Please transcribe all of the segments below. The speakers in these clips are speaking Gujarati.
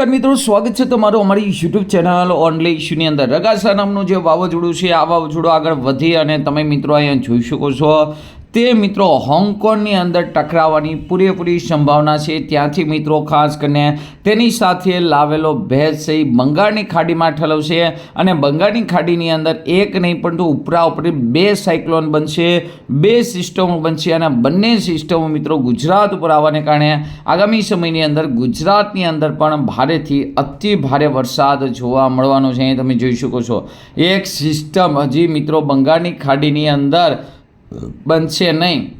નમસ્કાર મિત્રો, સ્વાગત છે તમારું અમારી યુટ્યુબ ચેનલ ઓનલી ઇશ્યુની અંદર. રગાસા નામનું જે વાવાઝોડું છે, આ વાવાઝોડું આગળ વધી અને તમે મિત્રો અહીંયા જોઈ શકો છો. તે મિત્રો હોંગકોંગની અંદર ટકરાવવાની પૂરેપૂરી સંભાવના છે. ત્યાંથી મિત્રો ખાસ કરીને તેની સાથે લાવેલો ભેજ છે એ બંગાળની ખાડીમાં ઠલવશે અને બંગાળની ખાડીની અંદર એક નહીં પરંતુ ઉપરા ઉપરી બે સાયક્લોન બનશે, બે સિસ્ટમો બનશે અને બંને સિસ્ટમો મિત્રો ગુજરાત ઉપર આવવાને કારણે આગામી સમયની અંદર ગુજરાતની અંદર પણ ભારેથી અતિ ભારે વરસાદ જોવા મળવાનો છે. અહીં તમે જોઈ શકો છો. એક સિસ્ટમ હજી મિત્રો બંગાળની ખાડીની અંદર બનશે નહીં.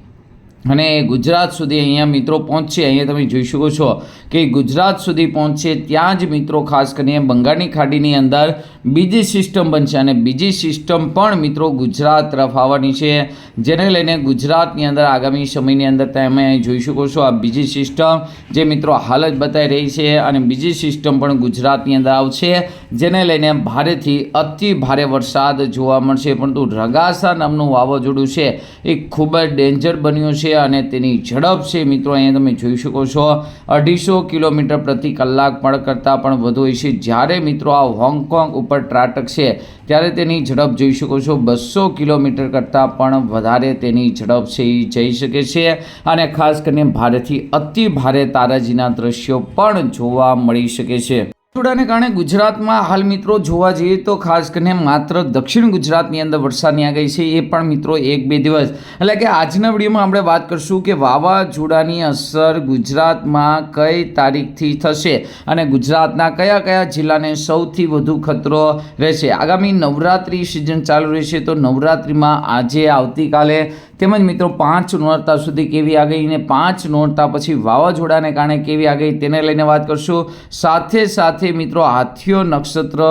અને ગુજરાત સુધી અહીંયા મિત્રો પહોંચશે અહીંયા તમે જોઈ શકો છો કે ગુજરાત સુધી પહોંચશે ત્યાં જ મિત્રો ખાસ કરીને બંગાળની ખાડીની અંદર બીજી સિસ્ટમ બનશે અને બીજી સિસ્ટમ પણ મિત્રો ગુજરાત તરફ આવવાની છે. જેને લઈને ગુજરાતની અંદર આગામી સમયની અંદર તમે જોઈ શકો છો આ બીજી સિસ્ટમ જે મિત્રો હાલ જ બતાવી રહી છે અને બીજી સિસ્ટમ પણ ગુજરાતની અંદર આવશે. જેને લઈને ભારેથી અતિ ભારે વરસાદ જોવા મળશે, પરંતુ રગાસા નામનું વાવાઝોડું છે એ ખૂબ જ ડેન્જર બન્યું છે. અને તેની ઝડપ છે. મિત્રો, અહીંયા તમે જોઈ શકો છો, અઢીસો કિલોમીટર પ્રતિ કલાક પણ કરતાં પણ વધુ હોય છે. જ્યારે મિત્રો આ હોંગકોંગ ઉપર ત્રાટકશે ત્યારે તેની ઝડપ જોઈ શકો છો. બસો કિલોમીટર કરતાં પણ વધારે તેની ઝડપ છે, એ જઈ શકે છે. અને ખાસ કરીને, ભારેથી અતિ ભારે તારાજીના દ્રશ્યો પણ જોવા મળી શકે છે. વાવાઝોડાને કારણે ગુજરાતમાં હાલ મિત્રો જોવા જઈએ તો ખાસ કરીને માત્ર દક્ષિણ ગુજરાતની અંદર વરસાદની આગાહી છે, એ પણ મિત્રો એક બે દિવસ. એટલે કે આજના વિડીયોમાં આપણે વાત કરશું કે વાવાઝોડાની અસર ગુજરાતમાં કઈ તારીખથી થશે અને ગુજરાતના કયા કયા જિલ્લાને સૌથી વધુ ખતરો રહેશે. આગામી નવરાત્રિ સિઝન ચાલુ રહેશે તો નવરાત્રિમાં આજે આવતીકાલે તેમજ મિત્રો પાંચ નોરતા સુધી કેવી આગાહી અને પાંચ નોરતા પછી વાવાઝોડાને કારણે કેવી આગાહી તેને લઈને વાત કરશું. સાથે સાથે મિત્રો હાથીઓ નક્ષત્ર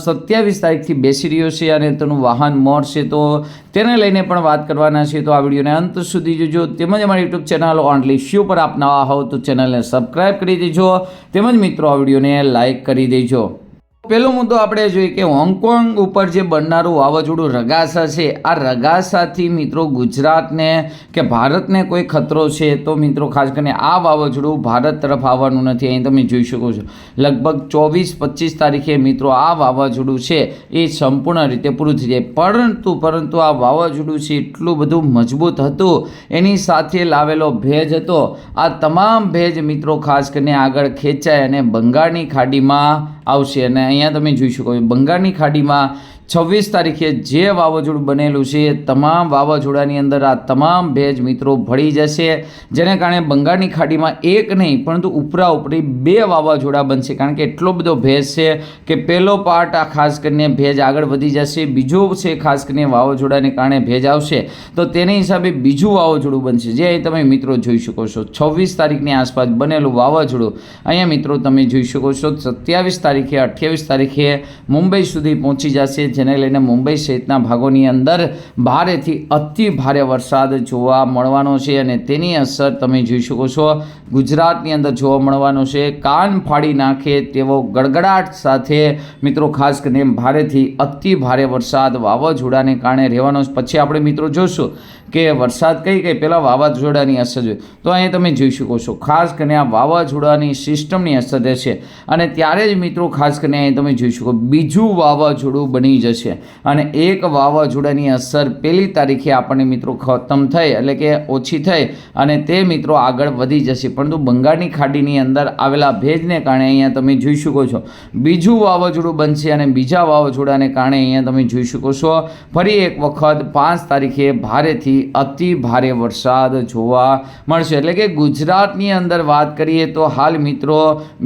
સત્યાવીસ તારીખથી બેસી રહ્યો છે અને તેનું વાહન મોર તો તેને લઈને પણ વાત કરવાના છે તો આ વિડીયોને અંત સુધી જોજો. તેમજ અમારી યુટ્યુબ ચેનલ ઓનલી શ્યુ પર આપ નવા હોવ તો ચેનલને સબસ્ક્રાઈબ કરી દેજો. તેમજ મિત્રો આ વિડીયોને લાઈક કરી દેજો. પહેલો મુદ્દો આપણે જોઈએ કે હોંગકોંગ ઉપર જે બનનારું વાવાઝોડું રગાસા છે, આ રગાસાથી મિત્રો ગુજરાતને કે ભારતને કોઈ ખતરો છે તો મિત્રો ખાસ કરીને આ વાવાઝોડું ભારત તરફ આવવાનું નથી. અહીં તમે જોઈ શકો છો, લગભગ ચોવીસ પચીસ તારીખે મિત્રો આ વાવાઝોડું છે એ સંપૂર્ણ રીતે પૂરું થઈ જાય. પરંતુ પરંતુ આ વાવાઝોડું છે એટલું બધું મજબૂત હતું, એની સાથે લાવેલો ભેજ હતો. આ તમામ ભેજ મિત્રો ખાસ કરીને આગળ ખેંચાય અને બંગાળની ખાડીમાં આવશે અને અહીંયા તમે જોઈ શકો બંગાળની ખાડીમાં છવ્વીસ તારીખે જે વાવાઝોડું બનેલું છે એ તમામ વાવાઝોડાની અંદર આ તમામ ભેજ મિત્રો ભળી જશે. જેને કારણે બંગાળની ખાડીમાં એક નહીં, પરંતુ ઉપરા ઉપરી બે વાવાઝોડા બનશે. કારણ કે એટલો બધો ભેજ છે કે પહેલો પાર્ટ આ ખાસ કરીને ભેજ આગળ વધી જશે, બીજો છે ખાસ કરીને વાવાઝોડાને કારણે ભેજ આવશે. તો તેને હિસાબે બીજું વાવાઝોડું બનશે. જે અહીં તમે મિત્રો જોઈ શકો છો. છવ્વીસ તારીખની આસપાસ બનેલું વાવાઝોડું અહીંયા મિત્રો તમે જોઈ શકો છો. સત્યાવીસ તારીખે, અઠ્યાવીસ તારીખે મુંબઈ સુધી પહોંચી જશે. જેને લઈને મુંબઈ સહિતના ભાગોની અંદર ભારેથી અતિ ભારે વરસાદ જોવા મળવાનો છે અને તેની અસર તમે જોઈ શકો છો. ગુજરાતની અંદર જોવા મળવાનો છે. કાન ફાડી નાખે તેવો ગડગડાટ સાથે મિત્રો ખાસ કરીને ભારેથી અતિ ભારે વરસાદ વાવાઝોડાને કારણે રહેવાનો પછી આપણે મિત્રો જોશું કે વરસાદ કઈ કઈ પહેલાં વાવાઝોડાની અસર જોઈએ તો અહીં તમે જોઈ શકો છો ખાસ કરીને આ વાવાઝોડાની સિસ્ટમની અસર રહેશે. અને ત્યારે જ મિત્રો ખાસ કરીને અહીં તમે જોઈ શકો. બીજું વાવાઝોડું બની જશે. અને એક વાવાઝોડાની અસર પહેલી તારીખે આપણને મિત્રો ખતમ થઈ એટલે કે ઓછી થઈ અને તે મિત્રો આગળ વધી જશે. પરંતુ બંગાળની ખાડીની અંદર આવેલા ભેજને કારણે અહીંયા તમે જોઈ શકો છો. બીજું વાવાઝોડું બનશે અને બીજા વાવાઝોડાને કારણે અહીંયા તમે જોઈ શકો છો. ફરી એક વખત પાંચ તારીખે ભારેથી અતિ ભારે વરસાદ જોવા મળશે. એટલે કે ગુજરાતની અંદર વાત કરીએ તો હાલ મિત્રો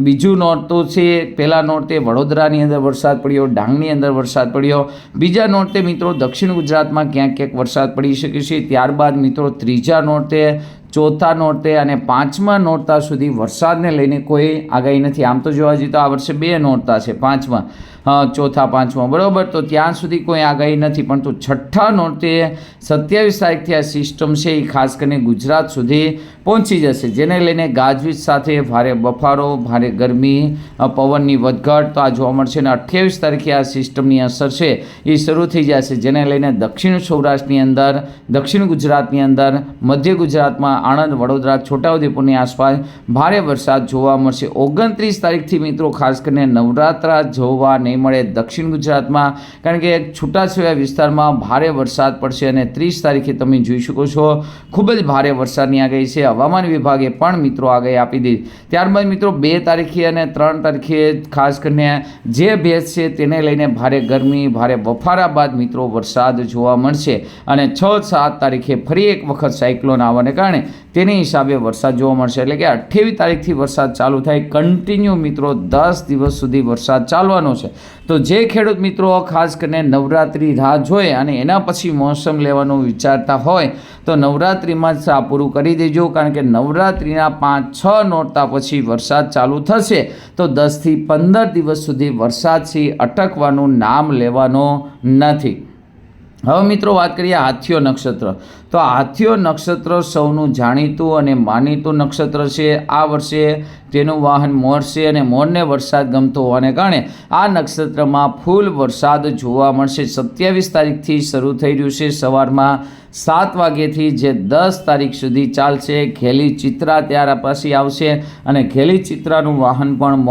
બીજું નોરતું છે. પહેલા નોરતે વડોદરાની અંદર વરસાદ પડ્યો, ડાંગની અંદર વરસાદ પડ્યો. બીજા નોરતે મિત્રો દક્ષિણ ગુજરાતમાં ક્યાંક ક્યાંક વરસાદ પડી શકે છે. ત્યારબાદ મિત્રો ત્રીજા નોરતે ચોથા નોરતે અને પાંચમા નોરતા સુધી વરસાદને લઈને કોઈ આગાહી નથી. આમ તો જોવા જઈએ તો આ વર્ષે બે નોરતા છે, પાંચમા ચોથા, પાંચમા, બરાબર? તો ત્યાં સુધી કોઈ આગાહી નથી પરંતુ છઠ્ઠા નોરતે સત્યાવીસ તારીખથી આ સિસ્ટમ છે એ ખાસ કરીને ગુજરાત સુધી પહોંચી જશે, જેને લઈને ગાજવીજ સાથે ભારે બફારો, ભારે ગરમી પવનની વધઘટ તો આ જોવા મળશે અને અઠ્યાવીસ તારીખે આ સિસ્ટમની અસર છે એ શરૂ થઈ જશે, જેને લઈને દક્ષિણ સૌરાષ્ટ્રની અંદર, દક્ષિણ ગુજરાતની અંદર, મધ્ય ગુજરાતમાં આણંદ, વડોદરા, છોટાઉદેપુરની આસપાસ ભારે વરસાદ જોવા મળશે. ઓગણત્રીસ તારીખથી મિત્રો, ખાસ કરીને નવરાત્રા જોવા નહીં મળે દક્ષિણ ગુજરાતમાં, કારણ કે છૂટાછવાયા વિસ્તારમાં ભારે વરસાદ પડશે અને ત્રીસ તારીખે તમે જોઈ શકો છો, ખૂબ જ ભારે વરસાદની આગાહી છે. હવામાન વિભાગે પણ મિત્રો આગાહી આપી દીધી. ત્યારબાદ મિત્રો, બે તારીખે અને ત્રણ તારીખે ખાસ કરીને જે ભેજ છે તેને લઈને ભારે ગરમી, ભારે બફારા બાદ મિત્રો વરસાદ જોવા મળશે. અને છ સાત તારીખે ફરી એક વખત સાયક્લોન આવવાને કારણે તેની હિસાબે વરસાદ જોવા મળશે. એટલે કે અઠ્યાવીસ તારીખથી વરસાદ ચાલુ થાય. કન્ટિન્યુ મિત્રો, દસ દિવસ સુધી વરસાદ ચાલવાનો છે. તો જે ખેડૂત મિત્રો ખાસ કરીને નવરાત્રિ રાહ જોઈ અને એના પછી મોસમ લેવાનું વિચારતા હોય, તો નવરાત્રિમાં જ આ પૂરું કરી દેજો. કારણ કે નવરાત્રિના પાંચ, છ નોરતા પછી વરસાદ ચાલુ થશે. તો દસથી પંદર દિવસ સુધી વરસાદથી અટકવાનું નામ લેવાનો નથી. હવે મિત્રો વાત કરીએ હાથીઓ નક્ષત્ર. તો હાથીઓ નક્ષત્ર સૌનું જાણીતું અને માનીતું નક્ષત્ર છે. આ વર્ષે તેનું વાહન મોર છે અને મોરને વરસાદ ગમતો હોવાને કારણે આ નક્ષત્રમાં ફૂલ વરસાદ જોવા મળશે. સત્યાવીસ તારીખથી શરૂ થઈ રહ્યું છે. સવારમાં સાત વાગ્યેથી જે દસ તારીખ સુધી ચાલશે. ઘેલી ચિત્રા ત્યાર પછી આવશે અને ઘેલી ચિત્રાનું વાહન પણ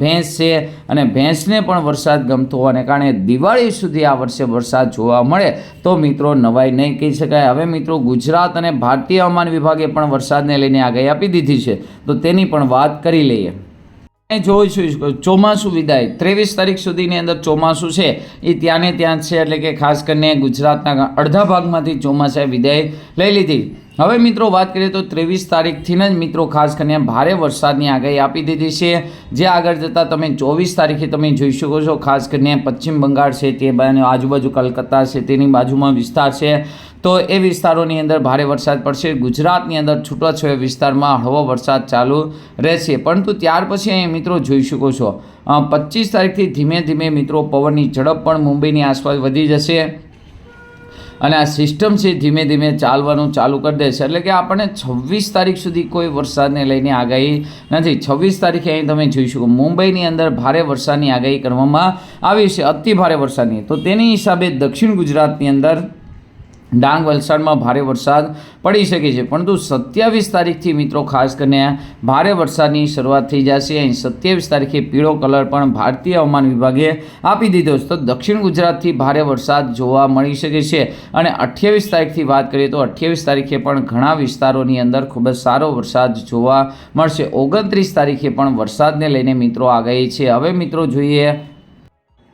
ભેંસ છે અને ભેંસને પણ વરસાદ ગમતો હોવાને કારણે દિવાળી સુધી આ વર્ષે વરસાદ જોવા મળે તો મિત્રો નવાઈ નહીં કહી શકાય. હવે મિત્રો ગુજરાત અને ભારતીય હવામાન વિભાગે પણ વરસાદને લઈને આગાહી આપી દીધી છે. તો તેની પણ વાત કરી લઈએ. એ જોઈશું ચોમાસું વિદાય. ત્રેવીસ તારીખ સુધીની અંદર ચોમાસું છે. એ ત્યાં ને ત્યાં છે, એટલે કે ખાસ કરીને ગુજરાતના અડધા ભાગમાંથી ચોમાસાએ વિદાય લઈ લીધી. હવે મિત્રો વાત કરીએ તો ત્રેવીસ તારીખથી જ મિત્રો ખાસ કરીને ભારે વરસાદની આગાહી આપી દીધી છે. જે આગળ જતાં તમે ચોવીસ તારીખે તમે જોઈ શકો છો, ખાસ કરીને પશ્ચિમ બંગાળ છે, તે બાજુ આજુબાજુ કલકત્તા છે, તેની બાજુમાં વિસ્તાર છે. તો એ વિસ્તારોની અંદર ભારે વરસાદ પડશે. ગુજરાતની અંદર છૂટાછવાયા વિસ્તારમાં હળવો વરસાદ ચાલુ રહેશે. પરંતુ ત્યાર પછી અહીં મિત્રો જોઈ શકો છો પચીસ તારીખથી ધીમે ધીમે મિત્રો પવનની ઝડપ પણ મુંબઈની આસપાસ વધી જશે. અને આ સિસ્ટમ છે ધીમે ધીમે ચાલવાનું ચાલુ કરી દેશે એટલે કે આપણને છવ્વીસ તારીખ સુધી કોઈ વરસાદને લઈને આગાહી નથી. છવ્વીસ તારીખે અહીં તમે જોઈ શકો, મુંબઈની અંદર ભારે વરસાદની આગાહી કરવામાં આવી છે. અતિ ભારે વરસાદની. તો તેની હિસાબે દક્ષિણ ગુજરાતની અંદર ડાંગ વલસાડમાં ભારે વરસાદ પડી શકે છે. પરંતુ સત્યાવીસ તારીખથી મિત્રો, ખાસ કરીને ભારે વરસાદની શરૂઆત થઈ જશે. અહીં સત્યાવીસ તારીખે પીળો કલર પણ ભારતીય હવામાન વિભાગે આપી દીધો છે. તો દક્ષિણ ગુજરાતથી ભારે વરસાદ જોવા મળી શકે છે. અને અઠ્યાવીસ તારીખથી વાત કરીએ તો અઠ્યાવીસ તારીખે પણ ઘણા વિસ્તારોની અંદર ખૂબ જ સારો વરસાદ જોવા મળશે. ઓગણત્રીસ તારીખે પણ વરસાદને લઈને મિત્રો આગાહી છે. હવે મિત્રો જોઈએ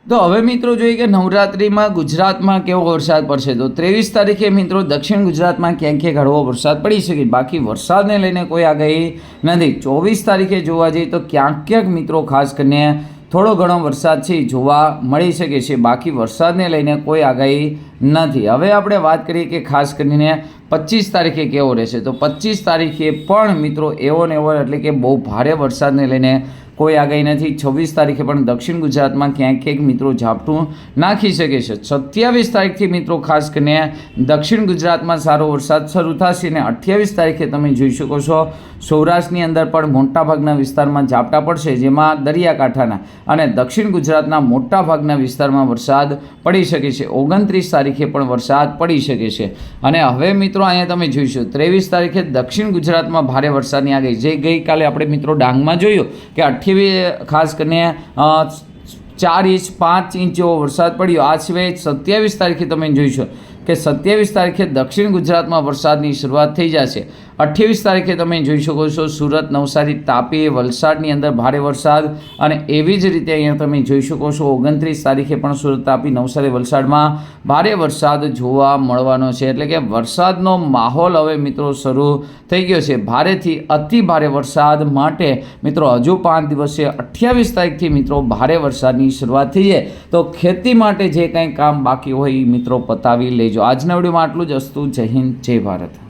તો હવે મિત્રો જોઈએ કે નવરાત્રિમાં ગુજરાતમાં કેવો વરસાદ પડશે? તો ત્રેવીસ તારીખે મિત્રો દક્ષિણ ગુજરાતમાં ક્યાંક ક્યાંક હળવો વરસાદ પડી શકે. બાકી વરસાદને લઈને કોઈ આગાહી નથી. ચોવીસ તારીખે જોવા જઈએ તો ક્યાંક ક્યાંક મિત્રો ખાસ કરીને થોડો ઘણો વરસાદ છે જોવા મળી શકે છે. બાકી વરસાદને લઈને કોઈ આગાહી નથી. હવે આપણે વાત કરીએ કે ખાસ કરીને પચીસ તારીખે કેવો રહેશે? તો પચીસ તારીખે પણ મિત્રો એવો ને એવો એટલે કે બહુ ભારે વરસાદને લઈને કોઈ આગાહી નથી. છવ્વીસ તારીખે પણ દક્ષિણ ગુજરાતમાં ક્યાંક ક્યાંક મિત્રો ઝાપટું નાખી શકે છે. સત્યાવીસ તારીખથી મિત્રો ખાસ કરીને દક્ષિણ ગુજરાતમાં સારો વરસાદ શરૂ થશે અને અઠ્યાવીસ તારીખે તમે જોઈ શકો છો સૌરાષ્ટ્રની અંદર પણ મોટાભાગના વિસ્તારમાં ઝાપટા પડશે, જેમાં દરિયાકાંઠાના અને દક્ષિણ ગુજરાતના મોટાભાગના વિસ્તારમાં વરસાદ પડી શકે છે. ઓગણત્રીસ તારીખે પણ વરસાદ પડી શકે છે. અને હવે મિત્રો અહીંયા તમે જોઈશું, ત્રેવીસ તારીખે દક્ષિણ ગુજરાતમાં ભારે વરસાદની આગાહી. જે ગઈકાલે આપણે મિત્રો ડાંગમાં જોયું કે અઠ્યાવીસ, ખાસ કરીને ચાર ઇંચ, પાંચ ઇંચ જેવો વરસાદ પડ્યો. આ સિવાય સત્યાવીસ તારીખે તમે જોઈશો કે સત્યાવીસ તારીખે દક્ષિણ ગુજરાતમાં વરસાદની શરૂઆત થઈ જશે. અઠ્યાવીસ તારીખે તમે જોઈ શકો છો, સુરત, નવસારી, તાપી, વલસાડની અંદર ભારે વરસાદ અને એવી જ રીતે અહીંયા તમે જોઈ શકો છો, ઓગણત્રીસ તારીખે પણ સુરત, તાપી, નવસારી, વલસાડમાં ભારે વરસાદ જોવા મળવાનો છે. એટલે કે વરસાદનો માહોલ હવે મિત્રો શરૂ થઈ ગયો છે. ભારેથી અતિ ભારે વરસાદ માટે મિત્રો હજુ પાંચ દિવસે અઠ્યાવીસ તારીખથી મિત્રો ભારે વરસાદની શરૂઆત થઈ જાય તો ખેતી માટે જે કંઈ કામ બાકી હોય એ મિત્રો પતાવી લેજો આજના વિડીયોમાં આટલું જ. અસ્તુ જય હિન્દ જય ભારત.